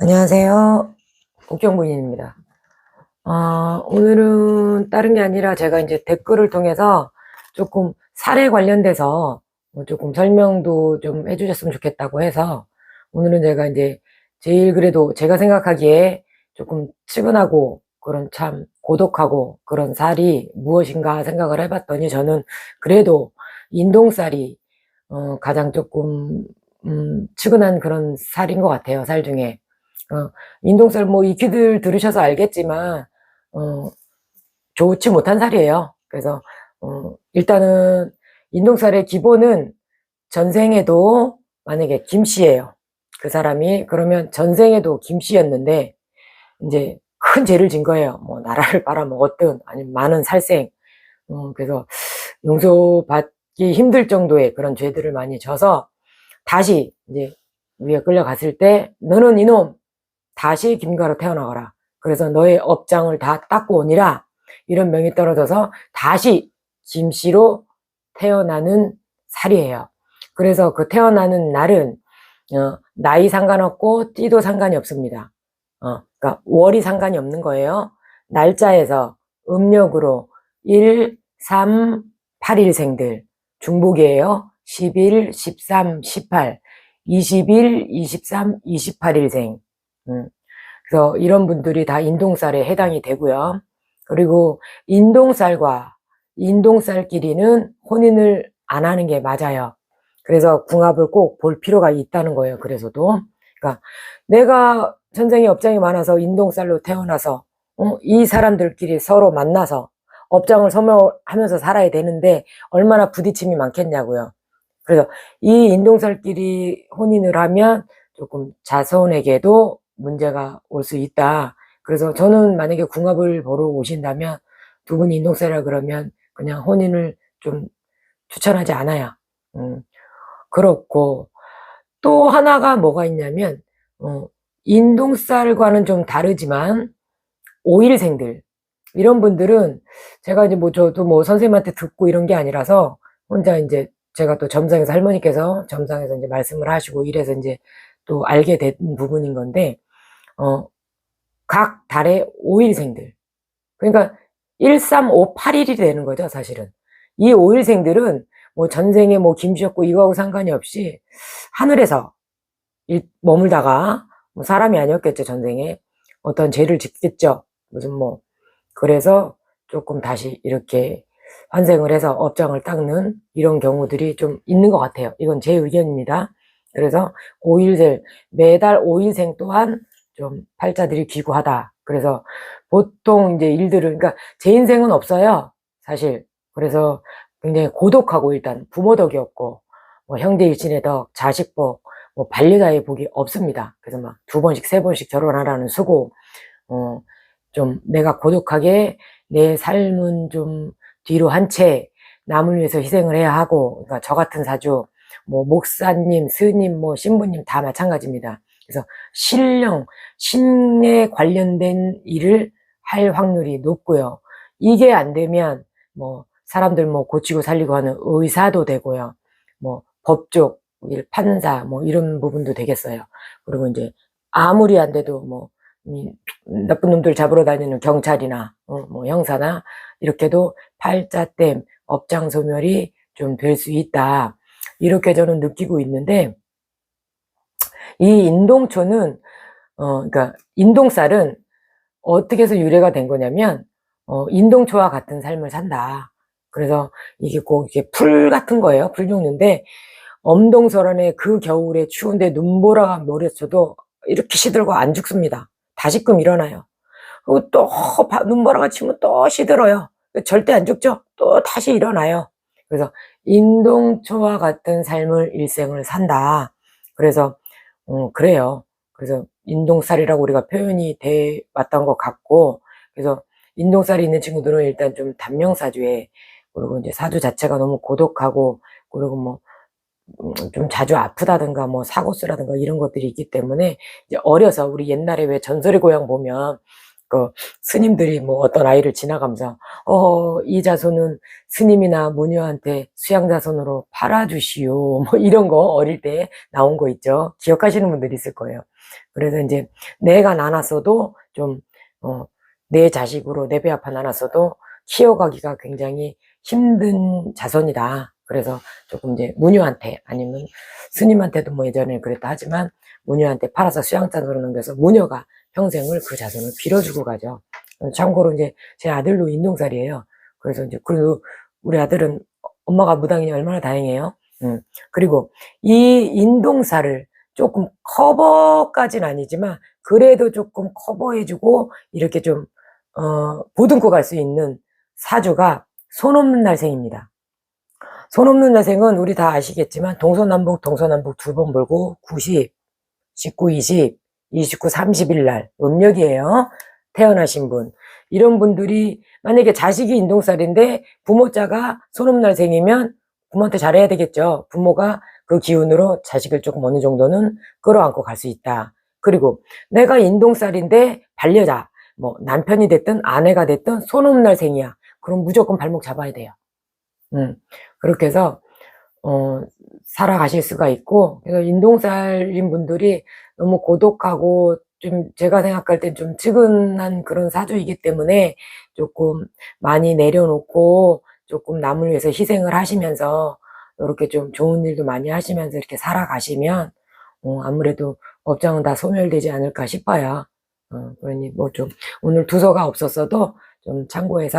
안녕하세요. 국경부인입니다. 어, 오늘은 다른 게 아니라 제가 이제 댓글을 통해서 조금 살에 관련돼서 뭐 조금 설명도 좀 해주셨으면 좋겠다고 해서 오늘은 제가 이제 제일 그래도 제가 생각하기에 조금 측은하고 그런 참 고독하고 그런 살이 무엇인가 생각을 해봤더니 저는 그래도 인동살이 어, 가장 조금 음, 측은한 그런 살인 것 같아요. 살 중에. 어, 인동살 뭐 익히들 들으셔서 알겠지만 어, 좋지 못한 살이에요. 그래서 어, 일단은 인동살의 기본은 전생에도 만약에 김씨예요. 그 사람이 그러면 전생에도 김씨였는데 이제 큰 죄를 진 거예요. 뭐 나라를 빨아먹었든 아니면 많은 살생. 음, 그래서 용서받기 힘들 정도의 그런 죄들을 많이 져서 다시 이제 위에 끌려갔을 때 너는 이놈 다시 김가로 태어나거라. 그래서 너의 업장을 다 닦고 오니라. 이런 명이 떨어져서 다시 김씨로 태어나는 살이에요. 그래서 그 태어나는 날은 어, 나이 상관없고 띠도 상관이 없습니다. 어, 그러니까 월이 상관이 없는 거예요. 날짜에서 음력으로 1, 3, 8일생들 중복이에요. 11, 13, 18, 21, 23, 28일생. 음. 그래서 이런 분들이 다 인동살에 해당이 되고요. 그리고 인동살과 인동살끼리는 혼인을 안 하는 게 맞아요. 그래서 궁합을 꼭 볼 필요가 있다는 거예요. 그래서도. 그러니까 내가 전생에 업장이 많아서 인동살로 태어나서 어? 이 사람들끼리 서로 만나서 업장을 소멸하면서 살아야 되는데 얼마나 부딪힘이 많겠냐고요. 그래서 이 인동살끼리 혼인을 하면 조금 자손에게도 문제가 올 수 있다. 그래서 저는 만약에 궁합을 보러 오신다면 두 분이 인동살이라 그러면 그냥 혼인을 좀 추천하지 않아요. 음, 그렇고 또 하나가 뭐가 있냐면 어, 인동살과는 좀 다르지만 오일생들 이런 분들은 제가 이제 뭐 저도 뭐 선생님한테 듣고 이런 게 아니라서 혼자 이제 제가 또 점상에서 할머니께서 점상에서 이제 말씀을 하시고 이래서 이제 또 알게 된 부분인 건데 어, 각 달의 5일생들. 그러니까 1, 3, 5, 8일이 되는 거죠, 사실은. 이 5일생들은 뭐 전생에 뭐 김씨였고 이거하고 상관이 없이 하늘에서 일, 머물다가 뭐 사람이 아니었겠죠, 전생에. 어떤 죄를 짓겠죠. 무슨 뭐. 그래서 조금 다시 이렇게 환생을 해서 업장을 닦는 이런 경우들이 좀 있는 것 같아요. 이건 제 의견입니다. 그래서 5일생, 매달 5일생 또한 좀 팔자들이 귀구하다. 그래서 보통 이제 일들을, 그러니까 제 인생은 없어요. 사실. 그래서 굉장히 고독하고 일단 부모 덕이 없고, 뭐 형제 일친의 덕, 자식 복, 뭐 반려자의 복이 없습니다. 그래서 막 두 번씩, 세 번씩 결혼하라는 수고, 어, 좀 내가 고독하게 내 삶은 좀 뒤로 한 채 남을 위해서 희생을 해야 하고, 그러니까 저 같은 사주, 뭐 목사님, 스님, 뭐 신부님 다 마찬가지입니다. 그래서 신령, 신에 관련된 일을 할 확률이 높고요. 이게 안 되면 뭐 사람들 뭐 고치고 살리고 하는 의사도 되고요. 뭐 법조, 일, 판사 뭐 이런 부분도 되겠어요. 그리고 이제 아무리 안 돼도 뭐이 나쁜 놈들 잡으러 다니는 경찰이나 어, 뭐 형사나 이렇게도 팔자댐 업장 소멸이 좀 될 수 있다. 이렇게 저는 느끼고 있는데 이 인동초는 어 그러니까 인동쌀은 어떻게 해서 유래가 된 거냐면 어 인동초와 같은 삶을 산다. 그래서 이게 꼭 이게 풀 같은 거예요. 풀 종류인데 엄동설원의 그 겨울에 추운데 눈보라가 몰려쳐도 이렇게 시들고 안 죽습니다. 다시금 일어나요. 또 바- 눈보라가 치면 또 시들어요. 절대 안 죽죠. 또 다시 일어나요. 그래서 인동초와 같은 삶을 일생을 산다. 그래서 어, 그래요. 그래서 인동살이라고 우리가 표현이 돼 왔던 것 같고, 그래서 인동살이 있는 친구들은 일단 좀 단명사주에, 그리고 이제 사주 자체가 너무 고독하고, 그리고 뭐, 음, 좀 자주 아프다든가, 뭐, 사고 쓰라든가 이런 것들이 있기 때문에, 이제 어려서 우리 옛날에 왜 전설의 고향 보면, 그 스님들이 뭐 어떤 아이를 지나가면서, 어, 이 자손은 스님이나 무녀한테 수양 자손으로 팔아주시오. 뭐 이런 거 어릴 때 나온 거 있죠. 기억하시는 분들이 있을 거예요. 그래서 이제 내가 나눴어도 좀, 어, 내 자식으로 내 배 아파 나눴어도 키워가기가 굉장히 힘든 자손이다. 그래서 조금 이제 무녀한테 아니면 스님한테도 뭐 예전에 그랬다 하지만 무녀한테 팔아서 수양장으로 넘겨서 무녀가 평생을 그 자손을 빌어주고 가죠. 참고로 이제 제 아들도 인동살이에요. 그래서 이제 그래도 우리 아들은 엄마가 무당이니 얼마나 다행이에요. 음. 그리고 이 인동살을 조금 커버까지는 아니지만 그래도 조금 커버해주고 이렇게 좀 어, 보듬고 갈 수 있는 사주가 손 없는 날생입니다. 손 없는 날생은 우리 다 아시겠지만 동서남북 동서남북 두번 벌고 90, 19, 20, 29, 30일 날 음력이에요. 태어나신 분. 이런 분들이 만약에 자식이 인동살인데 부모자가 손 없는 날생이면 부모한테 잘해야 되겠죠. 부모가 그 기운으로 자식을 조금 어느 정도는 끌어안고 갈 수 있다. 그리고 내가 인동살인데 반려자, 뭐 남편이 됐든 아내가 됐든 손 없는 날생이야. 그럼 무조건 발목 잡아야 돼요. 음, 그렇게 해서 어, 살아가실 수가 있고 그래서 인동살인 분들이 너무 고독하고 좀 제가 생각할 땐 좀 측은한 그런 사주이기 때문에 조금 많이 내려놓고 조금 남을 위해서 희생을 하시면서 이렇게 좀 좋은 일도 많이 하시면서 이렇게 살아가시면 어, 아무래도 업장은 다 소멸되지 않을까 싶어요. 어, 그러니 뭐 좀 오늘 두서가 없었어도 좀 참고해서